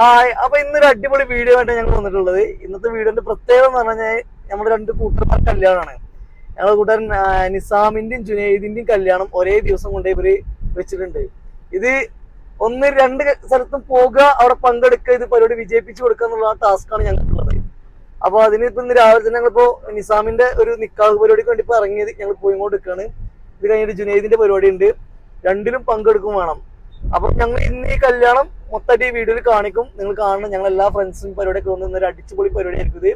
Hi അപ്പൊ ഇന്നൊരു അടിപൊളി വീഡിയോ ആയിട്ട് ഞങ്ങൾ വന്നിട്ടുള്ളത്. ഇന്നത്തെ വീഡിയോന്റെ പ്രത്യേകത എന്ന് പറഞ്ഞാൽ നമ്മുടെ രണ്ട് കൂട്ടർമാർ കല്യാണമാണ്. ഞങ്ങളുടെ കൂട്ടുകാരൻ നിസാമിന്റെയും ജുനൈദിന്റെയും കല്യാണം ഒരേ ദിവസം കൊണ്ട് ഇവർ വെച്ചിട്ടുണ്ട്. ഇത് ഒന്ന് രണ്ട് സ്ഥലത്തും പോകുക അവിടെ പങ്കെടുക്കുക ഇത് പരിപാടി വിജയിപ്പിച്ചു കൊടുക്കുക എന്നുള്ള ആണ് ഞങ്ങൾക്കുള്ളത്. അപ്പൊ അതിന് ഇപ്പൊ ഇന്ന് രാവിലെ തന്നെ ഞങ്ങളിപ്പോ നിസാമിന്റെ ഒരു നിക്കാഹ് പരിപാടിക്ക് വേണ്ടി ഇപ്പൊ ഇറങ്ങിയത് ഞങ്ങൾ പോയിങ്ങോട്ട് നിൽക്കുകയാണ് ഇത് കഴിഞ്ഞിട്ട് ജുനൈദിന്റെ പരിപാടി ഉണ്ട്. രണ്ടിലും പങ്കെടുക്കും വേണം. അപ്പൊ ഞങ്ങൾ ഇന്ന് ഈ കല്യാണം മൊത്തമായിട്ട് ഈ വീഡിയോയിൽ കാണിക്കും. നിങ്ങൾ കാണണം. ഞങ്ങൾ എല്ലാ ഫ്രണ്ട്സും പരിപാടിയൊക്കെ വന്ന് ഇന്നൊരു അടിച്ചുപൊളി പരിപാടി ആയിരിക്കും ഇത്.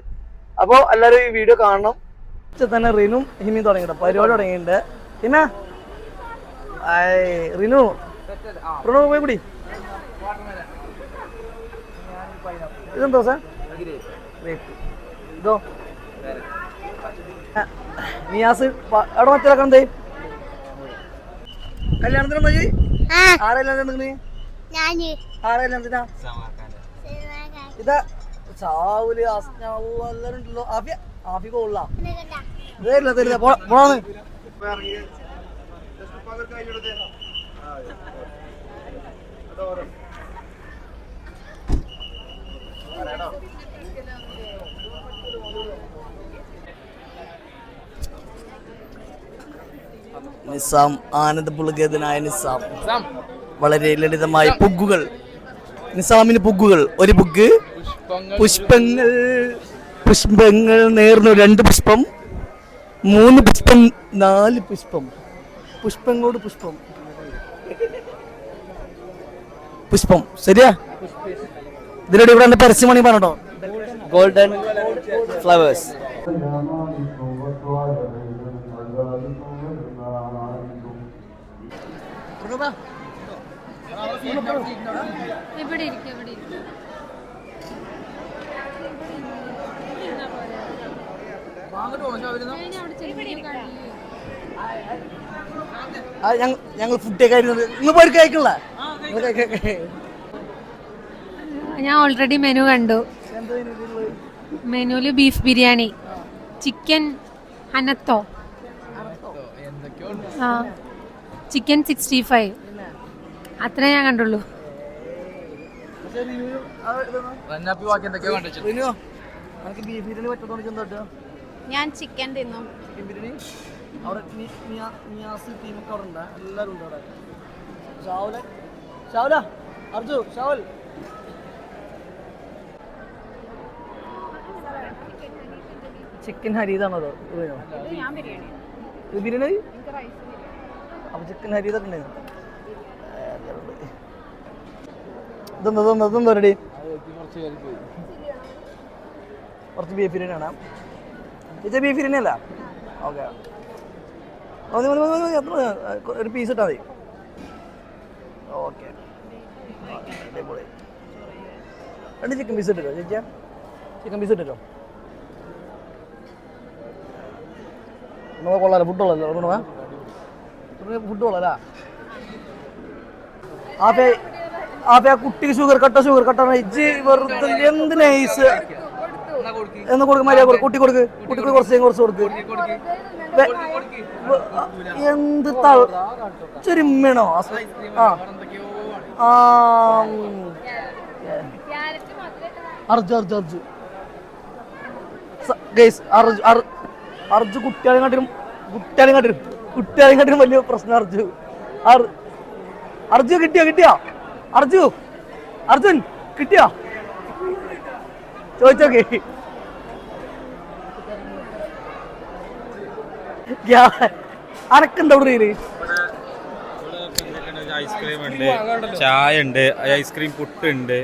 അപ്പോൾ എല്ലാവരും ഈ വീഡിയോ കാണണം. തന്നെ റിനും ഹിമിയും തുടങ്ങിയിട്ട് പരിപാടി തുടങ്ങിയിട്ടുണ്ട്. ആയ് റിനു. റിനു പോയി കൂടി. ഇതെന്തോ സാർ? ഇതോ. നിയാസ് അവിടെ മറ്റേ കണ്ടേ? കല്യാണത്തിന് ഇതാ ചാവൽ അസ്ന അള്ളാ, എല്ലാരും ഉണ്ടല്ലോ. ആഫിയ ആഫി പോള്ള തരില്ല തരില്ല പോ- പോണാന്ന് നിസാം ആനന്ദപുളകേതനായ നിസാം. വളരെ ലളിതമായ പുഗുകൾ നിസാമിന് പുഗുകൾ ഒരു പുഗ് പുഷ്പങ്ങൾ. പുഷ്പങ്ങൾ. നേർന്നു രണ്ട് പുഷ്പം. മൂന്ന് പുഷ്പം നാല് പുഷ്പം. പുഷ്പങ്ങളോട് പുഷ്പം. പുഷ്പം. ശരിയാ? ഇതിലൂടെ ഇവിടെ പരസ്യമാണി പറഞ്ഞോ ഗോൾഡൻ ഫ്ലവേഴ്സ് ഇവിടെ ഇരിക്കും ഇവിടെ ഇരിക്കും. ഞങ്ങൾ ഫുഡ് ഞാൻ ഓൾറെഡി മെനു കണ്ടു. മെനുവിൽ ബീഫ് ബിരിയാണി ചിക്കൻ അനത്തോ. ആ. ചിക്കൻ സിക്സ്റ്റി ഫൈവ് അത്രേ ഞാൻ കണ്ടുള്ളൂ. ഞാൻ ചിക്കൻ തിന്നു. ചിക്കൻ ഹരീതാണോ ബിരിയാണി? അപ്പൊ ചിക്കൻ ഹരീതൊക്കെ ഉണ്ടായിരുന്നു ഇതെന്താ ഇതെന്താ ഇതെന്താ റെഡി കുറച്ച് ബീഫ് ബിരിയാണി ആണ് ഇത് ബീഫ് ബിരിയാണി അല്ല? ഓക്കെ. മതി മതി മതി മതി അത്ര ഒരു പീസ് ഇട്ടാൽ മതി. ഓക്കെ. അടിപൊളി. രണ്ട് ചിക്കൻ പീസ് ഇട്ടോ ചേച്ചിയാ? ചിക്കൻ പീസ് ഇട്ടോ നമ്മൾ കൊള്ളാലോ ഫുഡ് കൊള്ളാലോ. ഫുഡ് കൊള്ളാലാ ആപ്പേ ആപ്പേ ആ കുട്ടിക്ക് ഷുഗർ കട്ട ഷുഗർ കട്ടാണ് ഇജ്ജ് വെറുതെ എന്ത് നൈസ് എന്ന് കൊടുക്ക് മര്യാദ കുട്ടി കൊടുക്ക്. കുട്ടിക്ക് കുറച്ച് കുറച്ച് കൊടുക്ക്. എന്ത് ചെരുമ്മണോ ആ ആ. അർജു അർജു അർജു. ഗൈസ് അർജു അർ- അർജു കുട്ടികളെയും കാട്ടിലും കുട്ടികളെയും കാട്ടിലും കുട്ടികളെയും കാട്ടിലും വലിയ പ്രശ്നം അർജു. അർ- അർജു കിട്ടിയോ കിട്ടിയോ? അർജു അർജുൻ കിട്ടിയോ? ചോദിച്ചോക്കെ. അനക്കുണ്ടോ ഇവിടെ ഐസ്ക്രീം ഉണ്ട് ചായ ഉണ്ട് ഐസ്ക്രീം പുട്ട് ഉണ്ട്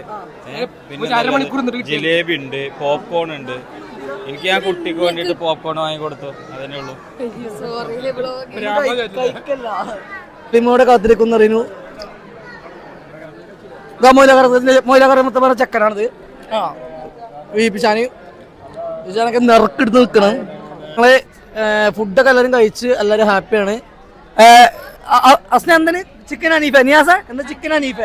പിന്നെ ജിലേബി ഉണ്ട് പോപ്കോൺ ഉണ്ട് എനിക്ക് ഞാൻ കുട്ടിക്ക് വേണ്ടിട്ട് പോപ്കോൺ വാങ്ങി കൊടുത്തു അതന്നെ ഉള്ളൂ. റിമോടെ കാത്തിരിക്കുന്ന റിനു. മൊയിലകറ മൊത്തം പറഞ്ഞ ചെക്കനാണിത്. ആ. വീപ്പിച്ചാന് വീപ്പിച്ചാനൊക്കെ നിറക്കെടുത്ത് നിൽക്കണം. ഞങ്ങൾ ഫുഡൊക്കെ എല്ലാവരും കഴിച്ച് എല്ലാവരും ഹാപ്പിയാണ്. അസ്ന എന്താണ്? ചിക്കൻ അനീഫ നിയാസ എന്താ ചിക്കൻ അനീഫ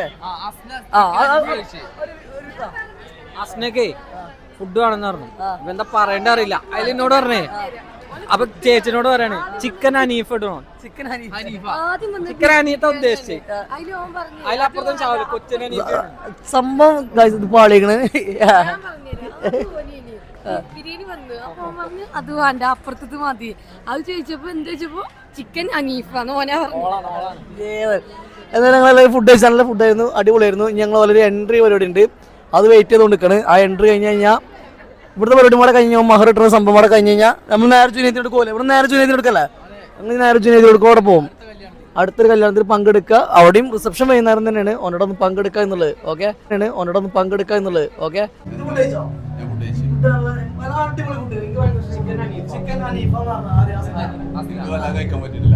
അസ്നക്കേ ഫുഡ് വേണമെന്ന് പറഞ്ഞു. എന്താ പറയണ്ട അറിയില്ല അതിൽ എന്നോട് പറഞ്ഞേ അപ്പൊ ചേച്ചിനോട് പറയാണ് ചിക്കൻ ഹനീഫ് ഇടണോ? ചിക്കൻ ഹനീഫ്. ചിക്കൻ ഹനീഫ ഉദ്ദേശിച്ചേ. അതിലപ്പുറത്തും ചാവില്ല കൊച്ചിൻ ഹനീഫ് ഇടണം. സംഭവം ഇത് പാളിക്കണ്. ബിരിയാണി വന്നു. അപ്പൊ പറഞ്ഞു അത് വേണ്ട അപ്പുറത്തത് മതി. അത് ചോദിച്ചപ്പോ എന്താ ചോദിച്ചപ്പോ ചിക്കൻ അനീഫാന്ന് ഓനാ പറഞ്ഞു എന്നാൽ ഞങ്ങൾ ഫുഡ് കഴിച്ചാൽ ഫുഡ് ആയിരുന്നു അടിപൊളിയായിരുന്നു. ഇനി ഞങ്ങൾ വളരെ എൻട്രി പരിപാടി ഉണ്ട്. അത് വെയിറ്റ് ചെയ്ത് നിൽക്കണ് ആ എൻട്രി കഴിഞ്ഞ് കഴിഞ്ഞാൽ ഇവിടുത്തെ പരിപാടി കൂടെ കഴിഞ്ഞ് മഹർ ഇട്ടുന്ന സംഭവം കൂടെ കഴിഞ്ഞ് കഴിഞ്ഞാൽ നമ്മൾ നേരെ ജുനേത്തിന് എടുക്കുമല്ലോ ഇവിടെ നേരെ ജുനേത്തിന് എടുക്കല്ലേ? അങ്ങനെ നേരെ ജുനേത്തിന് എടുക്കും അവിടെ പോകും അടുത്തൊരു കല്യാണത്തിൽ പങ്കെടുക്കുക. അവിടെയും റിസപ്ഷൻ വൈകുന്നേരം തന്നെയാണ്. ഓനോട് ഒന്ന് പങ്കെടുക്കുക എന്നുള്ളത്. ഓക്കെ ഓനോട് ഒന്ന് പങ്കെടുക്കുക എന്നുള്ളത്. ഓക്കെ ചിക്കൻ പറ്റില്ല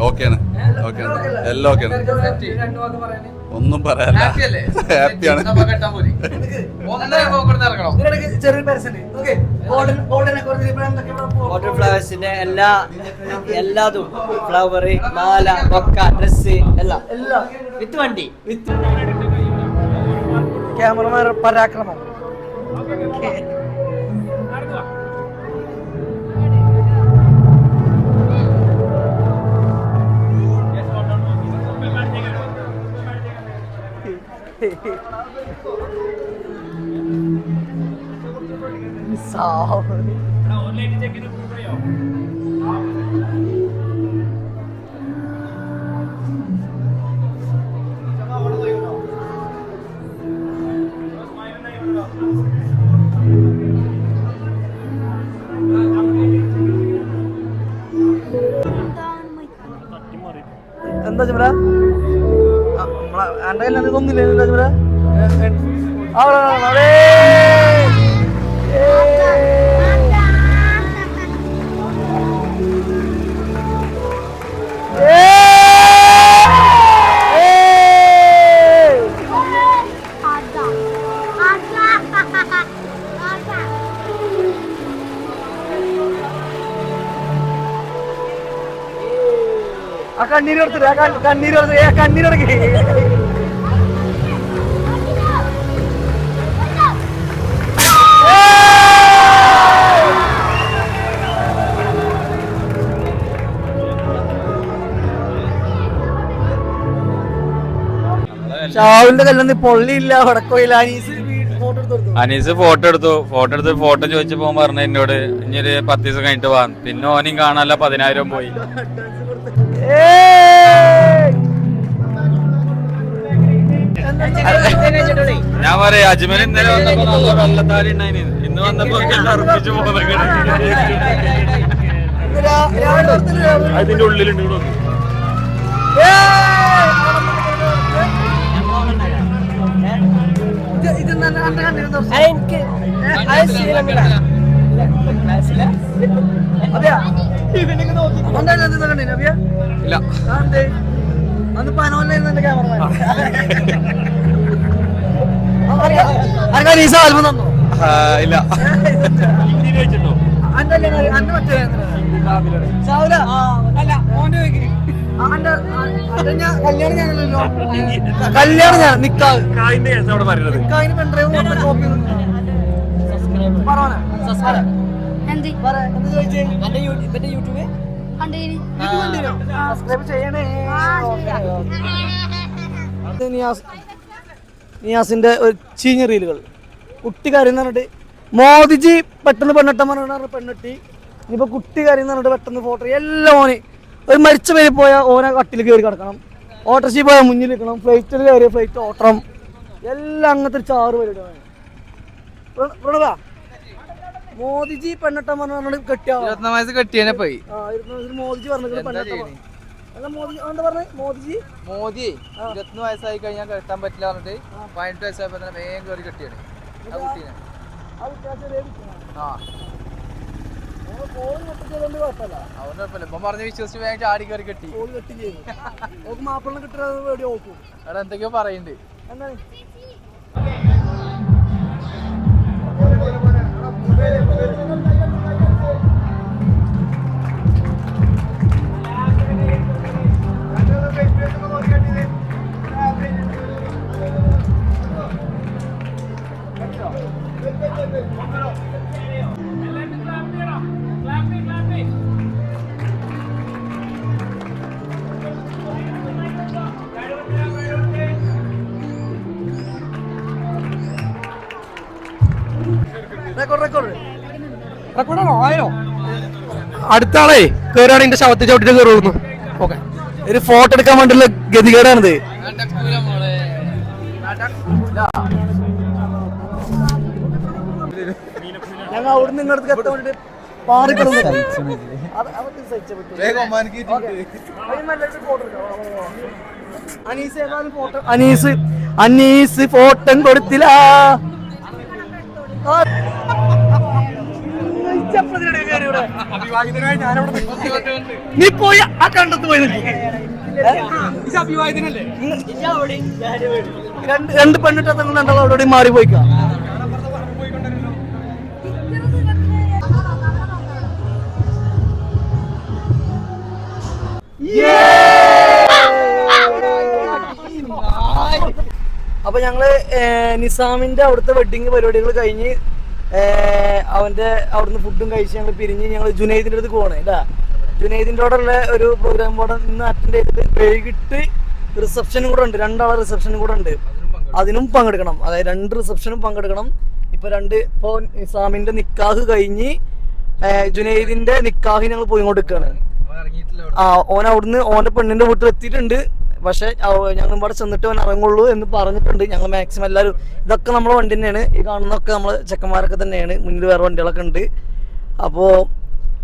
ഓക്കെയാണ്. ഓക്കെയാണ്. എല്ലാം ഓക്കെയാണ്. ഒന്നും പറയാനില്ല ഹാപ്പിയാണ് വാട്ടർ ഫ്ലവേഴ്സിന്റെ എല്ലാ എല്ലാതും. ഫ്ലവർ മാല ബൊക്ക ഡ്രസ് എല്ലാം. എല്ലാം. വിത്ത് വണ്ടി. ക്യാമറമാൻ പരാക്രമം. സാവ് എന്താ ആ കണ്ണീര് കൊടുത്തിട്ട് ആ കണ്ണ്- കണ്ണീര് കൊടുത്ത് ആ കണ്ണീര് ഷാവിന്റെ കല്യാണത്തിൽ പൊള്ളിയില്ല വടക്കോയില്ല അനീസ് ഫോട്ടോ എടുത്തു കൊടുത്തു. അനീസ് ഫോട്ടോ എടുത്തു. ഫോട്ടോ എടുത്ത് ഫോട്ടോ ചോദിച്ചപ്പോ പറഞ്ഞു എന്നോട് ഇനി ഒരു പത്ത് ദിവസം കഴിഞ്ഞിട്ട് പോവാൻ പിന്നെ ഓനും കാണാനല്ല പതിനായിരം പോയി! ഞാൻ പറയാ അജ്മൽ ഇന്നലെ വന്നപ്പോ നല്ല വെള്ളത്താരി ഉണ്ടായിന്. ഇന്ന് വന്നപ്പോ അർപ്പിച്ചു. അതിന്റെ ഉള്ളിലുണ്ട് എനിക്ക് അത് അഭിയ ഇല്ല അന്ന് പനോലായിരുന്നു എന്റെ ക്യാമറമാൻ അങ്ങനെ ഈ സാൽമ തന്നോ ഇല്ല അന്റെ അല്ലേ അന്റെ മറ്റേ സാവുല അല്ല ഞാൻ കല്യാണം ഞാനല്ലോ കല്യാണം ഞാൻ നിക്കാവ് പെൺഡ്രൈവ് മൊത്തം കോപ്പി സബ്സ്ക്രൈബ് ചെയ്യണേ. നിയാസിന്റെ ഒരു ചീഞ്ഞ റീലുകൾ. കുട്ടി കാര്യം പറഞ്ഞിട്ട് മോദിജി പെട്ടെന്ന് പെണ്ണിട്ടം പറഞ്ഞിട്ട് പെണ്ണിട്ടി. ഇനിയിപ്പോ കുട്ടി കാര്യം പറഞ്ഞിട്ട് പെട്ടെന്ന് ഫോട്ടോ എല്ലാം ഓന് ഒരു മരിച്ച പേര് പോയാൽ ഓനെ കട്ടിൽ കയറി കിടക്കണം. ഓട്ടോറിക്ഷയിൽ പോയാൽ മുന്നിൽ നിൽക്കണം. ഫ്ലൈറ്റിൽ കയറി ഫ്ലൈറ്റ് ഓട്ടണം എല്ലാം അങ്ങനത്തെ ഒരു ചാറ് പരിപാടിയാണ് പ്രണവാ മോദിജി പെണ്ണട്ടം പറഞ്ഞു കെട്ടിയാ? വയസ്സ് കെട്ടിയനെ പോയി. മോദിജി പറഞ്ഞു. മോദിജി? മോദി ഇരുപത്തൊന്ന് വയസ്സായി കഴിഞ്ഞാൽ കെട്ടാൻ പറ്റില്ല പറഞ്ഞിട്ട് പതിനെട്ട് വയസ്സായപ്പോ തന്നെ വേഗം കയറി കെട്ടിയാണ്. ആ കുട്ടീനെ. ആ. പൊട്ടിച്ചതുകൊണ്ട് കുഴപ്പമില്ല. ഇപ്പം പറഞ്ഞ് വിശ്വസിച്ച് വേഗം ചാടി കയറി കെട്ടി. ഓക്ക് മാപ്പിളിനെ കിട്ടുന്നത് വേണ്ടി ഓക്കും. അവിടെ എന്തൊക്കെയോ പറയുന്നുണ്ട്. എന്താണ്? അടുത്ത ആളെ കേറാണ് എന്റെ ശവത്തെ ചവിട്ടിട്ട് കേറുന്നു ഓക്കെ. ഒരു ഫോട്ടോ എടുക്കാൻ വേണ്ടിയുള്ള ഗതികേടാണിത്. ഞങ്ങൾ അവിടെ നിന്ന് ഇങ്ങോട്ട് എത്താൻ പാറിക്കിടന്നു അനീസ് ഫോട്ടോ അനീസ്. അനീസ് ഫോട്ടം കൊടുത്തില്ല. നീ പോയി ആ കണ്ടത്ത് പോയി നിൽക്ക്. രണ്ട് രണ്ട് പെണ്ണിട്ട് രണ്ടാളും അവിടെ മാറി പോയിക്കാം. അപ്പൊ ഞങ്ങൾ ഏർ, നിസാമിന്റെ അവിടുത്തെ വെഡിങ് പരിപാടികൾ കഴിഞ്ഞ് അവന്റെ അവിടുന്ന് ഫുഡും കഴിച്ച് ഞങ്ങൾ പിരിഞ്ഞ് ഞങ്ങൾ ജുനൈദിന്റെ അടുത്ത് പോകണേ ജുനൈദിന്റെ ഉള്ള ഒരു പ്രോഗ്രാം കൂടെ നിന്ന് അറ്റൻഡ് ചെയ്തിട്ട് വൈകിട്ട് റിസപ്ഷനും കൂടെ ഉണ്ട് രണ്ടാളെ റിസപ്ഷനും കൂടെ ഉണ്ട്. അതിനും പങ്കെടുക്കണം അതായത് രണ്ട് റിസപ്ഷനും പങ്കെടുക്കണം. ഇപ്പൊ രണ്ട് ഇപ്പൊ നിസാമിന്റെ നിക്കാഹ് കഴിഞ്ഞ് ജുനൈദിന്റെ നിക്കാഹ് ഞങ്ങൾ പോയി കൊടുക്കുകയാണ് ആ ഓൻ അവിടുന്ന് ഓന്റെ പെണ്ണിന്റെ വീട്ടിൽ എത്തിയിട്ടുണ്ട് പക്ഷെ ഞങ്ങൾ ഇവിടെ ചെന്നിട്ട് അവൻ ഇറങ്ങുള്ളൂ എന്ന് പറഞ്ഞിട്ടുണ്ട്. ഞങ്ങൾ മാക്സിമം എല്ലാവരും ഇതൊക്കെ നമ്മളെ വണ്ടി തന്നെയാണ്. ഈ കാണുന്നതൊക്കെ നമ്മൾ ചെക്കന്മാരൊക്കെ തന്നെയാണ്. മുന്നിൽ വേറെ വണ്ടികളൊക്കെ ഉണ്ട്. അപ്പോൾ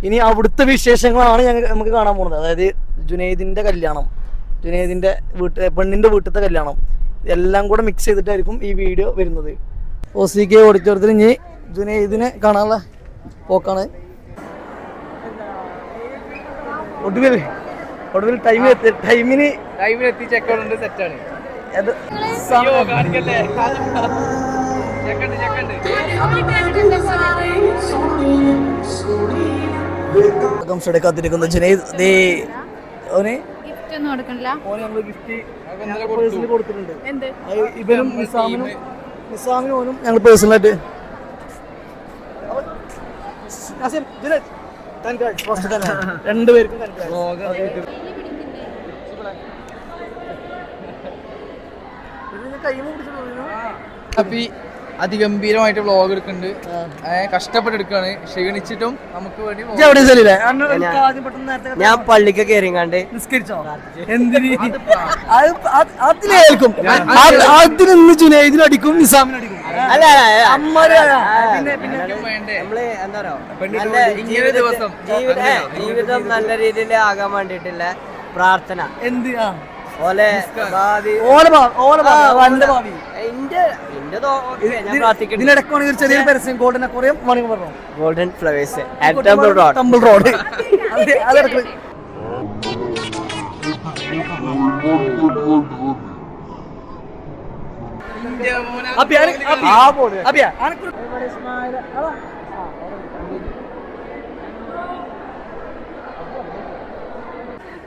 ഇനി അവിടുത്തെ വിശേഷങ്ങളാണ് ഞങ്ങൾ നമുക്ക് കാണാൻ പോകുന്നത്. അതായത് ജുനൈദിന്റെ കല്യാണം. ജുനൈദിന്റെ വീട്ട് പെണ്ണിന്റെ വീട്ടിലത്തെ കല്യാണം. എല്ലാം കൂടെ മിക്സ് ചെയ്തിട്ടായിരിക്കും ഈ വീഡിയോ വരുന്നത്. ഒ സി കെ ഓഡിറ്റോറിയത്തിൽ ഇനി ജുനൈദിനെ കാണാനുള്ള പോക്കാണ്. ഒടുവിൽ ഒടുവിൽ ടൈം എത്തി ടൈമിന് ടൈമിൽ എത്തി ചെക്കൗണ്ട് സെറ്റാണ് അത് സമയം കാണിക്കല്ലേ? ചെക്കണ്ട് ചെക്കണ്ട് ആകാംക്ഷയുടെ കാത്തിരിക്കുന്ന. ജുനൈദ് ദേ ഓനെ? ഗിഫ്റ്റ് ഒന്നും കൊടുക്കണില്ല. ഓനെ നമ്മൾ ഗിഫ്റ്റ് കൊടുത്തിട്ടുണ്ട്. ഇവനും നിസാമിനും നിസാമിനും ഓനും ഞങ്ങൾ പേഴ്സണലായിട്ട് രണ്ടുപേർക്കും അപ്പൊ ഈ അതിഗംഭീരമായിട്ട് വ്ളോഗ് എടുക്കുന്നുണ്ട്. കഷ്ടപ്പെട്ട് എടുക്കാണ് ക്ഷീണിച്ചിട്ടും നമുക്ക് വേണ്ടി ഞാൻ പള്ളിക്ക് കയറിങ്ങാണ്ട് നിസ്കരിച്ചോ? എന്തിന്? അത് അത് അതിലേൽക്കും ജുനൈദിനടിക്കും നിസാമിനടിക്കും അല്ല നമ്മൾ എന്താ പറയാ ജീവിത- ദിവസം. ജീവിതം നല്ല രീതിയിൽ ആകാൻ വേണ്ടിട്ടില്ല പ്രാർത്ഥന. എന്ത് ആ? ഓലെ ഭാവി. ഓല ഭാവി ഓല ഭാവി അവന്റെ ഭാവി. എന്റെ എന്റെ ഞാൻ പ്രാർത്ഥിക്കുന്നു ഇതിനിടയ്ക്കാണെങ്കിൽ ഒരു ചെറിയൊരു പരസ്യം ഗോൾഡൻ അക്വറിയം പറഞ്ഞു? ഗോൾഡൻ ഫ്ലവേഴ്സ് ടെമ്പിൾ റോഡ്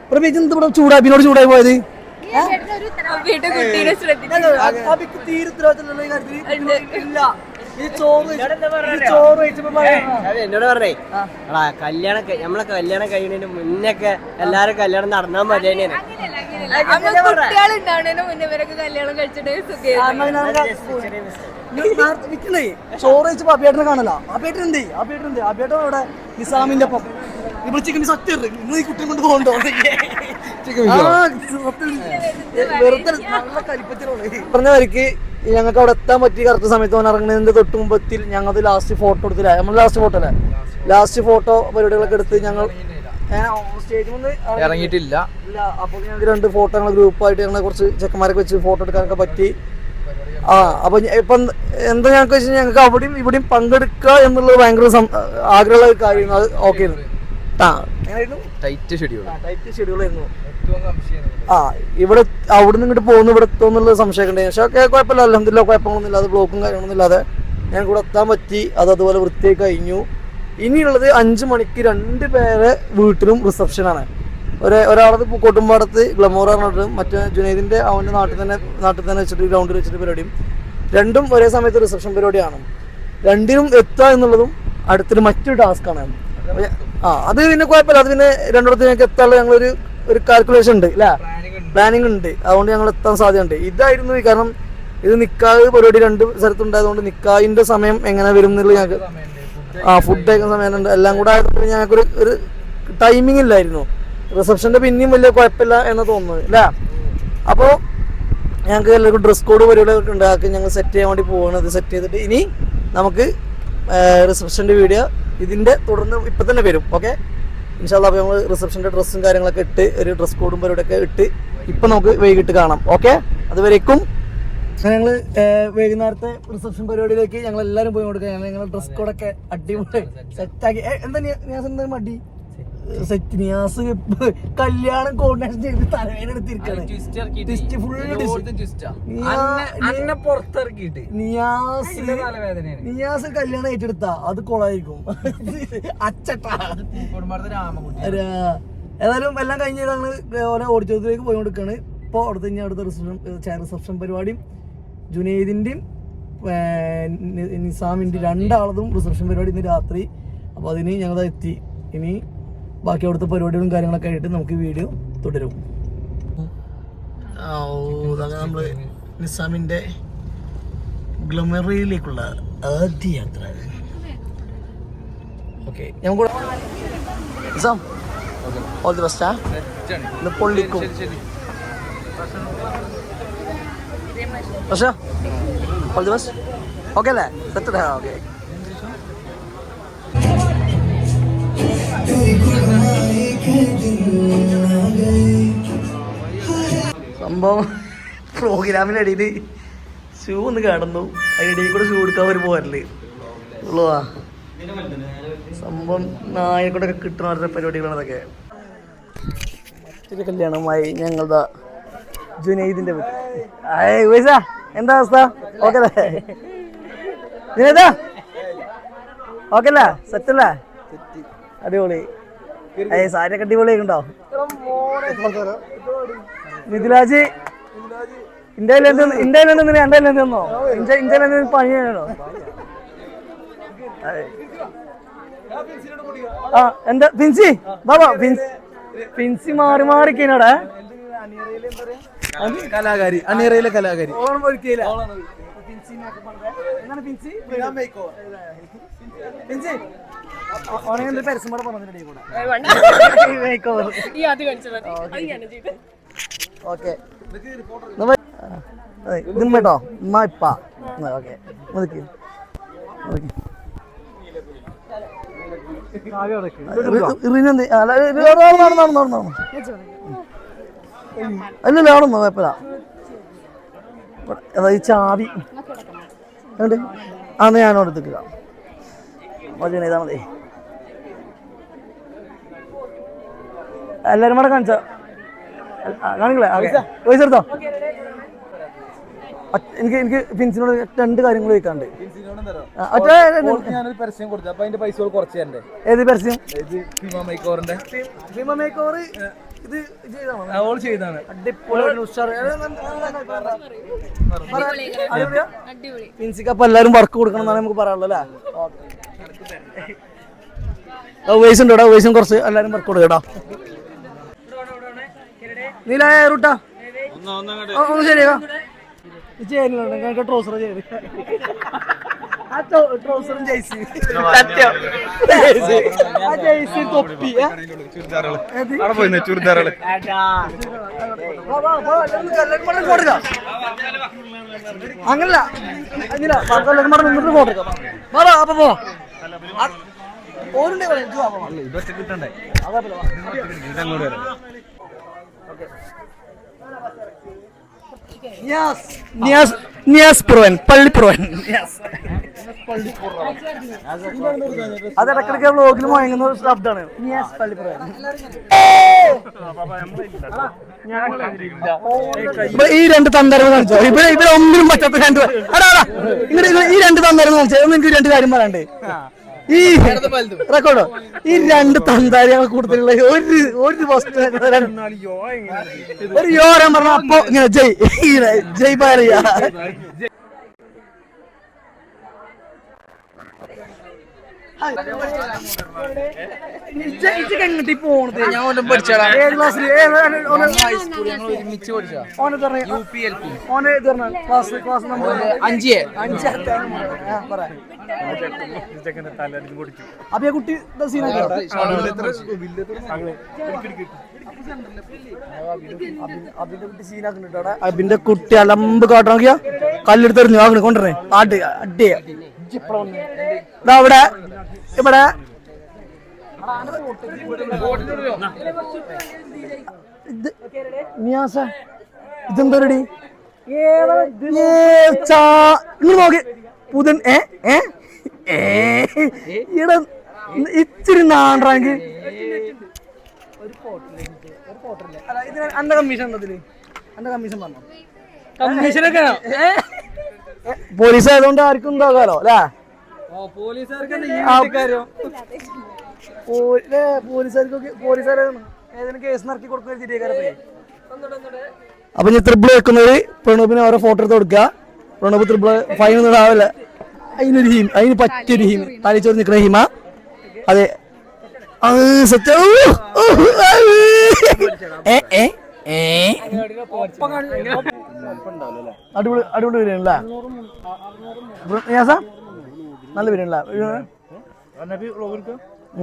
പ്രത്യേകിച്ച് ഇവിടെ ചൂടാബിനോട് ചൂടായി പോയത്. കുട്ടീനെ ശ്രദ്ധിച്ചു. അബിക്ക് തീരെ ഈ? ഇല്ല ഈ ചോറ് ഈ ചോറ് കഴിച്ചപ്പോ പറയാ. അത് എന്നോട് പറഞ്ഞേ. എടാ കല്യാണം കഴി- നമ്മളെ കല്യാണം കഴിയുന്നതിന് മുന്നൊക്കെ എല്ലാരും കല്യാണം നടന്നാ മതി തന്നെയാണ്. കുട്ടികളുണ്ടാവുന്നതിന് മുന്നേ ഇവരൊക്കെ കല്യാണം കഴിച്ചിട്ട് സുഖം കാരണം ചോറ് കഴിച്ചപ്പോ അബിയേട്ടനെ കാണല? അബിയേട്ടൻ എന്ത് അബിയേട്ടൻ എന്ത് അബിയേട്ടൻ അവിടെ നിസാമിന്റെ ഒപ്പം. ഇവിടെ ചിക്കൻ സത്യം നിങ്ങൾ ഈ കുട്ടിയും കൊണ്ട് പോകണ്ടോ? പറഞ്ഞ വരിക്ക് ഞങ്ങൾക്ക് അവിടെ എത്താൻ പറ്റി കറക്റ്റ് സമയത്ത് ഓൻ ഇറങ്ങുന്നതിന്റെ തൊട്ട് മുമ്പത്തിൽ ഞങ്ങൾ ലാസ്റ്റ് ഫോട്ടോ എടുത്തില്ല? നമ്മൾ ലാസ്റ്റ് ഫോട്ടോ അല്ലേ? ലാസ്റ്റ് ഫോട്ടോ പരിപാടികളൊക്കെ എടുത്ത് ഞങ്ങൾ സ്റ്റേജിൽ നിന്ന് ഇറങ്ങിയിട്ടില്ല. അപ്പൊ അപ്പോൾ ഞങ്ങൾക്ക് രണ്ട് ഫോട്ടോ ഞങ്ങൾ ഗ്രൂപ്പായിട്ട് ഞങ്ങൾ കുറച്ച് ചെക്കന്മാരൊക്കെ വെച്ച് ഫോട്ടോ എടുക്കാനൊക്കെ പറ്റി. ആ അപ്പൊ ഇപ്പൊ എന്താ ഞങ്ങൾക്ക് വെച്ചാൽ ഞങ്ങൾക്ക് അവിടെയും ഇവിടെയും പങ്കെടുക്കുക എന്നുള്ളത് ഭയങ്കര ആഗ്രഹമുള്ള കാര്യമാണ്. അത് ഓക്കെ ആയിരുന്നു. ആ. എങ്ങനെയായിരുന്നു ടൈറ്റ് ഷെഡ്യൂൾ ടൈറ്റ് ഷെഡ്യൂൾ ആയിരുന്നു. ആ ഇവിടെ അവിടുന്ന് ഇങ്ങോട്ട് പോകുന്നു ഇവിടെ എത്തുമെന്നുള്ള സംശയമൊക്കെ ഉണ്ടായിരുന്നു പക്ഷെ ഒക്കെ കുഴപ്പമില്ല അല്ലെന്തില്ല കുഴപ്പങ്ങളൊന്നും ഇല്ലാതെ ബ്ലോക്കും കാര്യങ്ങളൊന്നും ഇല്ലാതെ ഞാൻ കൂടെ എത്താൻ പറ്റി. അത് അതുപോലെ വൃത്തിയായി കഴിഞ്ഞു. ഇനിയുള്ളത് അഞ്ച് മണിക്ക് രണ്ട് പേരെ വീട്ടിലും റിസപ്ഷനാണ് ഒരേ ഒരാളത് കൊട്ടുമ്പാടത്ത് ഗ്ലമോർ പറഞ്ഞിട്ട് മറ്റേ ജുനൈദിന്റെ അവന്റെ നാട്ടിൽ തന്നെ നാട്ടിൽ തന്നെ വെച്ചിട്ട് ഗ്രൗണ്ടിൽ വെച്ചിട്ട് പരിപാടിയും. രണ്ടും ഒരേ സമയത്ത് റിസപ്ഷൻ പരിപാടിയാണ്. രണ്ടിനും എത്തുക എന്നുള്ളതും അടുത്തൊരു മറ്റൊരു ടാസ്ക്കാണ് ആ അത് പിന്നെ കുഴപ്പമില്ല. അത് പിന്നെ രണ്ടിടത്ത് ഞങ്ങൾക്ക് എത്താനുള്ള ഞങ്ങളൊരു ഒരു കാൽക്കുലേഷൻ ഉണ്ട് അല്ലേ പ്ലാനിങ് ഉണ്ട്. അതുകൊണ്ട് ഞങ്ങൾ എത്താൻ സാധ്യതയുണ്ട്. ഇതായിരുന്നു ഈ കാരണം ഇത് നിക്കാഹ് പരിപാടി രണ്ട് സ്ഥലത്തുണ്ടായതുകൊണ്ട് നിക്കാഹിന്റെ സമയം എങ്ങനെ വരും എന്നുള്ളത് ഞങ്ങൾക്ക് ആ ഫുഡ് കഴിക്കുന്ന സമയമുണ്ട് എല്ലാം കൂടെ ആയതുകൊണ്ട് ഞങ്ങൾക്കൊരു ഒരു ടൈമിംഗ് ഇല്ലായിരുന്നു. റിസപ്ഷന്റെ പിന്നെയും വലിയ കുഴപ്പമില്ല എന്ന് തോന്നുന്നത് അല്ലേ അപ്പോൾ ഞങ്ങൾക്ക് എല്ലാവർക്കും ഡ്രസ് കോഡ് പരിപാടികളൊക്കെ ഉണ്ട്. അതൊക്കെ ഞങ്ങൾ സെറ്റ് ചെയ്യാൻ വേണ്ടി പോവാണ്. ഇത് സെറ്റ് ചെയ്തിട്ട് ഇനി നമുക്ക് റിസപ്ഷന്റെ വീഡിയോ ഇതിന്റെ തുടർന്ന് ഇപ്പം തന്നെ വരും. ഓക്കെ ഇൻഷാല്ല അപ്പോൾ നമ്മൾ റിസപ്ഷന്റെ ഡ്രസ്സും കാര്യങ്ങളൊക്കെ ഇട്ട് ഒരു ഡ്രസ് കോഡും പരിപാടിയൊക്കെ ഇട്ട് ഇപ്പം നമുക്ക് വൈകിട്ട് കാണാം. ഓക്കെ അതുവരേക്കും. ഞങ്ങൾ വൈകുന്നേരത്തെ റിസപ്ഷൻ പരിപാടിയിലേക്ക് ഞങ്ങൾ എല്ലാവരും പോയി കൊടുക്കുക ഞങ്ങൾ ഡ്രസ് കോഡൊക്കെ അടിപൊളി സെറ്റാക്കി എന്താ ഞാൻ എന്താ മടി? സെറ്റ് നിയാസ് കല്യാണം കോർഡിനേഷൻ ചെയ്ത് തലവേദന എടുത്തിരിക്കാണ്. നിയാസ് നിയാസ് കല്യാണം ഏറ്റെടുത്താ. അത് കൊളായിരിക്കും അച്ചട്ടാ. ഏതായാലും എല്ലാം കഴിഞ്ഞ് ഞങ്ങൾ ഓരോ ഓഡിറ്റോറിയത്തിലേക്ക് പോയി കൊടുക്കാണ്. ഇപ്പോൾ അടുത്ത് ഇനി അടുത്ത റിസപ്ഷൻ റിസപ്ഷൻ പരിപാടിയും ജുനൈദിന്റെയും നിസാമിന്റെ രണ്ടാളതും റിസപ്ഷൻ പരിപാടി ഇന്ന് രാത്രി. അപ്പോൾ അതിന് ഞങ്ങൾ എത്തി. ഇനി ബാക്കി അവിടുത്തെ പരിപാടികളും കാര്യങ്ങളൊക്കെ ആയിട്ട് നമുക്ക് വീഡിയോ തുടരും. നമ്മൾ നിസാമിന്റെ ഗ്ലമറിയിലേക്കുള്ള ആദ്യ യാത്ര. ഓക്കെ നമുക്ക് നിസാം ഓൾ ദി ബെസ്റ്റാ ഇന്ന് പൊള്ളിക്കും. പക്ഷേ ഓൾ ദി ബെസ്റ്റ് ഓക്കെ അല്ലേ? Set okay. സംഭവം പ്രോഗ്രാമിനിടയിൽ ഷൂ ഒന്ന് കിടന്നു അതിനിടയിൽ കൂടെ ഷൂ എടുക്കാൻ ഒരു പോരൽ ഉള്ളുവാ സംഭവം നായക്കൊണ്ടൊക്കെ കിട്ടുന്ന ഓരോ പരിപാടികളാണ് അതൊക്കെ. മറ്റൊരു കല്യാണമായി ഞങ്ങളുടെ ജുനൈദിന്റെ എന്താ അവസ്ഥ? ഓക്കെ അല്ലേ ജുനൈദാ ഓക്കെ അല്ലേ സെറ്റ് അല്ലേ അടിപൊളി. ഏ സാരിയൊക്കെ അടിപൊളിയൊക്കെ ഉണ്ടോ ഇന്ത്യയിൽ എന്ത് ഇന്ത്യയിൽ എന്ത് തന്നോ ഇന്ത്യ ഇന്ത്യയിൽ പണിയാണോ ആ എന്താ ഫിൻസി? ബാബാ ഫിൻസി ഫിൻസി മാറി മാറി കഴിഞ്ഞാടെ കലാകാരി അനിയറയിലെ കലാകാരി. ഓണം ഒരുക്കിയില്ല. ഫിൻസി ഫിൻസി ഓനെ പരസ്യം കൂടെ ഓക്കെ ഉമ്മ ഇപ്പ. ഓക്കെ മുതുക്കി നടന്നു അല്ലല്ലോ ആണെന്നോ കുഴപ്പമില്ല. അതാ ഈ ചാവി. അന്ന് ഞാനോട് എടുത്തിട്ടില്ല മതി ഇതാ എല്ലാരും കൂടെ കാണിച്ചോ. കാണിക്കളെ പൈസ. എടുത്തോ? ഒറ്റ- എനിക്ക് എനിക്ക് ഫിൻസിനോട് രണ്ട് കാര്യങ്ങൾ ചോദിക്കാണ്ട് ഞാനൊരു പരസ്യം കൊടുത്തു. അപ്പൊ അതിന്റെ പൈസ കുറച്ച് തരണ്ടേ? ഏത് പരസ്യം? ഇത് ഓൾ ചെയ്താണ് ഫിൻസിക്ക് അപ്പൊ എല്ലാരും വർക്ക് കൊടുക്കണം എന്നാണ് നമുക്ക് പറയാനുള്ളത് അല്ലേ? കേട്ടോ വയസ്സും കുറച്ച് എല്ലാരും വർക്ക് കൊടുക്കട്ടോ നീലായ റൂട്ടാ. ഒന്ന് ശരിയാ ട്രോസർ ചെയ്ത് ആ ട്രോസറും ജയ്സി സത്യം. ആ ജയ്സി തൊപ്പി? ചുരിദാറുകൾ. അങ്ങനല്ല നിന്നിട്ട് ഫോട്ടോ എടുക്കാം. വാ, അപ്പൊ പോ. ഓരുണ്ടേ. ഇതൊക്കെ കിട്ടണ്ടേ വാ. നിയാസ് നിയാസ് നിയാസ് പുറവൻ പള്ളി പുറവൻ അത് ഇടക്കിടക്ക് വ്ലോഗിൽ മുഴങ്ങുന്ന ഒരു ശബ്ദമാണ് നിയാസ് പള്ളി പുറവൻ ഈ രണ്ട് തന്ത്രം കാണിച്ചോ. ഇവിടെ ഇവിടെ ഒന്നിനും പറ്റാത്ത രണ്ട് ഈ രണ്ട് തന്ത്രം കാണിച്ചോ. ഒന്ന് എനിക്ക് രണ്ട് കാര്യം പറയണ്ടേ ഈ റെക്കോർഡോ? ഈ രണ്ട് തന്താരികളെ കൂടുതലുള്ള ഒരു ഒരു വസ്തു ഒരു യോരം പറഞ്ഞ അപ്പൊ ഇങ്ങനെ ജയ് ഇങ്ങനെ ജയ് പാറിയ എങ്ങോട്ട് പോണത് ഞാൻ ഓനും പഠിച്ചാടാ ഏത് ക്ലാസ്സിൽ ഹൈസ്കൂൾ ഞങ്ങൾ ഒരുമിച്ച് പഠിച്ചാ ഓനെ പറഞ്ഞ യു പി എൽ പി ഓനെ ഇത് പറഞ്ഞ ക്ലാസ് ക്ലാസ് നമ്പർ അഞ്ച് ഈ കുട്ടി അബിന്റെ കുട്ടി അലമ്പ് കാട്ട കല്ലെടുത്തെറിഞ്ഞു അങ്ങനെ കൊണ്ടുവരണേ. അടിയ. ഇതാ ഇവിടെ ഇവിടെ. നിയാസ ഇതെന്താ റെഡി ഇങ്ങോട്ട് നോക്കി. പുതൻ ഏ ഏ ഇട ഇച്ചിരി നാണ്ടാങ്കി അന്റെ കമ്മീഷൻ എന്തതിൽ അന്റെ കമ്മീഷൻ പറഞ്ഞോ? കമ്മീഷനൊക്കെ പോലീസ് ആയതുകൊണ്ട് ആർക്കും ഉണ്ടാകാലോ അല്ലേ? പോലീസുകാർക്കൊക്കെ പോലീസുകാരാണ് ഏതെങ്കിലും കേസ് നടത്തി കൊടുക്കുന്ന തിരികെ അപ്പൊ ഞാൻ ത്രിബിൾ വെക്കുന്നവര് പ്രണബിന് ഓരോ ഫോട്ടോ എടുത്ത് കൊടുക്കുക. പ്രണബ് ത്രിബിൾ ഫൈൻ ഒന്നും ഇടാവില്ല അതിനൊരു ഹീം അതിന് പറ്റിയൊരു ഹീം തലച്ചോറ് നിൽക്കുന്ന ഹീമ അതെ. സത്യ. ഏ, ഏ, അടിപൊളി അടിപൊളി വരികയാണല്ലേ നല്ല വരികയാണല്ലേ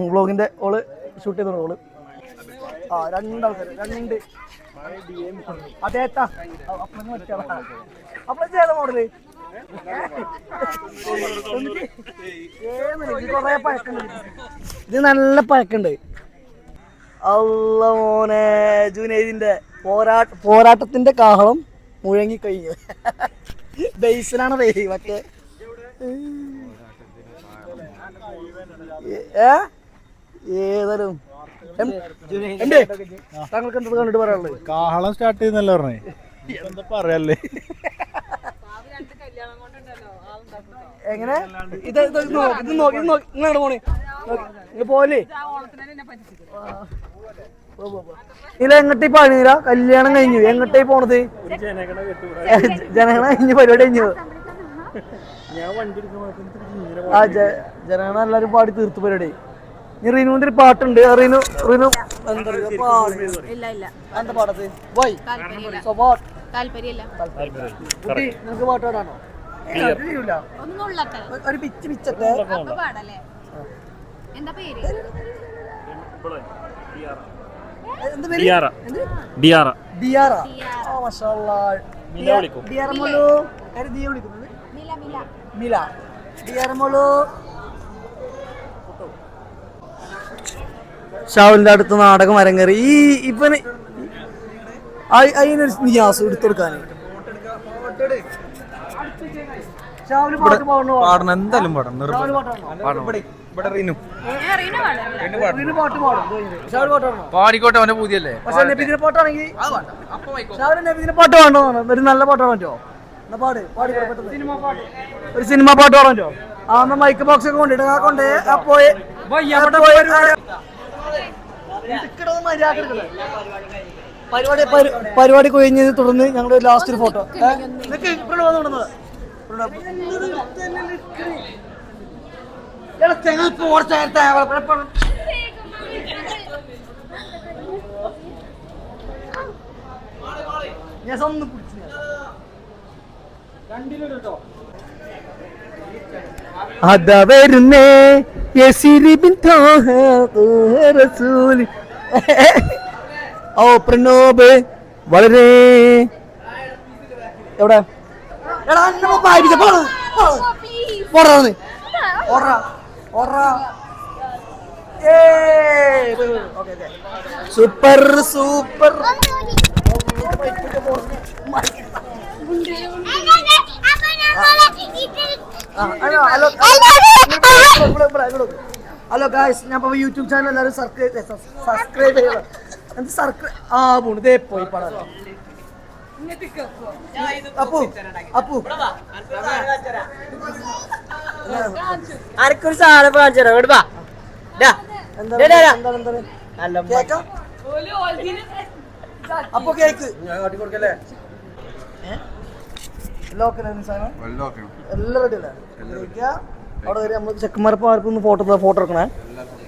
വ്ളോഗിന്റെ ഓൾ ഷൂട്ട് ചെയ്തോളൂ ഓൾ. ആ രണ്ടാൾക്കാർ രണ്ട്. ചെയ്ത ഇത് നല്ല പഴക്കുണ്ട് അല്ല മോനെ ജുനൈദിന്റെ. പോരാ പോരാട്ടത്തിന്റെ കാഹളം മുഴങ്ങി കഴിഞ്ഞു ബേസിലാണ് വേ മറ്റേ ഏ? ഏതൊരു താങ്കൾക്ക് എന്താ കണ്ടിട്ട് പറയാനുള്ളത്? കാഹളം സ്റ്റാർട്ട് ചെയ്യുന്നല്ലോ പറഞ്ഞേ? എന്താ പറയല്ലേ? എങ്ങനെ? ഇത് ഇത് നോക്കി നോക്കി ഇത് നോക്ക്. ഇത് നോക്ക് ഇങ്ങോട്ട് പോണേ പോലെ ഇല്ല എങ്ങോട്ടേ പണിയില്ല കല്യാണം കഴിഞ്ഞു. എങ്ങോട്ടേ പോണത്? ജനഗണ കഴിഞ്ഞു പരിപാടി കഴിഞ്ഞു. ആ ജനഗണ എല്ലാരും പാടി തീർത്തു പരിപാടി. ഇനി റീനുവിന്റെ ഒരു പാട്ടുണ്ട്. റീനു റീനു എന്താ എന്താ പാടത്ത്? വൈ. കുട്ടി നിനക്ക് പാട്ട് പാടാണോ ഒരു- പിച്ച് പിച്ചത്തെ. എന്താ പേര്? ഡിയാറ. ഡിയാറ. ഓ മാഷാല്ലാ. ഡിയാറ മോളു. ആര് ദിയ വിളിക്കുന്നത്? മില മില. മില. ഡിയാറ മോളു. ഷാവുലിന്റെ അടുത്ത് നാടകം അരങ്ങേറി. ഈ ഇപ്പന് അതിനൊരു നിയാസ് പാട്ട് പാടണോ? പാടണം. എന്തായാലും പാടണം. നിർബന്ധം. പാടണം? പാടണോ. ഇവിടെ റീനു. പാട്ട് പാടും. പാടിക്കോട്ടെ അവന്റെ പുതിയല്ലേ? പക്ഷെ പാട്ടാണെങ്കിൽ പാടണോ? ഒരു നല്ല പാട്ട് പാട് പാടി ഒരു സിനിമ പാട്ട് പാടാൻ ആ എന്നാ മൈക്ക് ബോക്സ് ഒക്കെ കൊണ്ടിട്ട് ആ കൊണ്ടേ. ആ പോയി. പരിപാടി പരി- പരിപാടി കഴിഞ്ഞത് തുടർന്ന് ഞങ്ങളുടെ ലാസ്റ്റ് ഒരു ഫോട്ടോ നിനക്ക് ഇവിടെ വന്ന് കൊണ്ടുവന്നത് ഞാൻ സ്വന്തം പിടിച്ചു ഞാൻ. അതാ വരുന്നേ ഓ പ്രണോബ് വളരെ എവിടെ? എടാ അന്നെ പായിപ്പിച്ച പോടാ പോടാ. നീ. ഓടറാ സൂപ്പർ സൂപ്പർ. ഹലോ ഗായ്സ് ഞാൻ ഇപ്പൊ യൂട്യൂബ് ചാനൽ എല്ലാവരും സബ്സ്ക്രൈബ് സബ്സ്ക്രൈബ് ചെയ്യണം എന്ത് സർക്രൈബ് ആ പോണു. ഇതേ പോയി പടം. അപ്പു. അപ്പു ആർക്കൊരു സാധനം കാണിച്ചു തരാം ഇങ്ങോട്ട് വാ അപ്പൊ കേക്ക്. അവിടെ വരെ നമ്മൾ ചെക്കന്മാരപ്പം ആർക്കും ഒന്ന് ഫോട്ടോ ഫോട്ടോ എടുക്കണേ.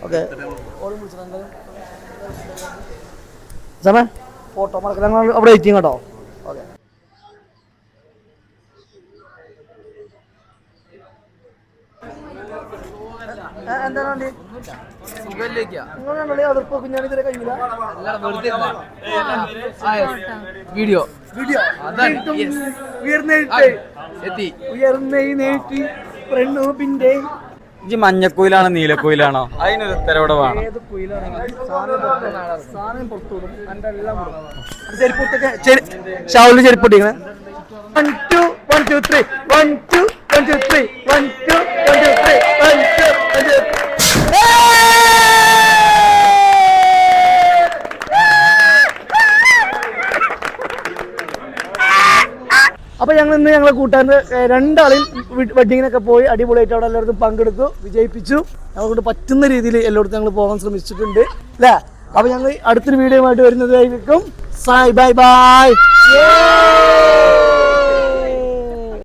ഓക്കെ. സമേ ഫോട്ടോ മറക്കില്ല അവിടെ വെയിറ്റ് ചെയ്യും കേട്ടോ ഓക്കെ എന്താണ് വേണ്ടി കഴിഞ്ഞില്ല വീഡിയോ വീഡിയോ. ഉയർന്നെഴുത്ത്. എത്തി. ഉയർന്നെഴുന്നേറ്റ് പ്രണൂപിന്റെ ഇജ്ജ് മഞ്ഞക്കുയിലാണോ നീലക്കുയിലാണോ? അതിനൊരു ഉത്തരവിടെ വേണം. ഏത് കുയിലാണ്? സാധനം പുറത്ത് സാധനം പുറത്തു വിടും. എന്റെ എല്ലാം വിടും. ചെരുപ്പൊട്ടൊക്കെ ഷാവുലിന് ചെരുപ്പൊട്ടിങ്ങനെ one two one two three one two one two three one two അപ്പൊ ഞങ്ങൾ ഇന്ന് ഞങ്ങളെ കൂട്ടുകാരന്റെ രണ്ടാളിൽ വെഡിങ്ങിനൊക്കെ പോയി അടിപൊളിയായിട്ട് അവിടെ എല്ലാവർക്കും പങ്കെടുത്തു വിജയിപ്പിച്ചു. ഞങ്ങളെ പറ്റുന്ന രീതിയിൽ എല്ലായിടത്തും ഞങ്ങൾ പോകാൻ ശ്രമിച്ചിട്ടുണ്ട് അല്ലേ? അപ്പൊ ഞങ്ങൾ അടുത്തൊരു വീഡിയോ ആയിട്ട് വരുന്നതായിരിക്കും. സായ് ബൈ ബൈ.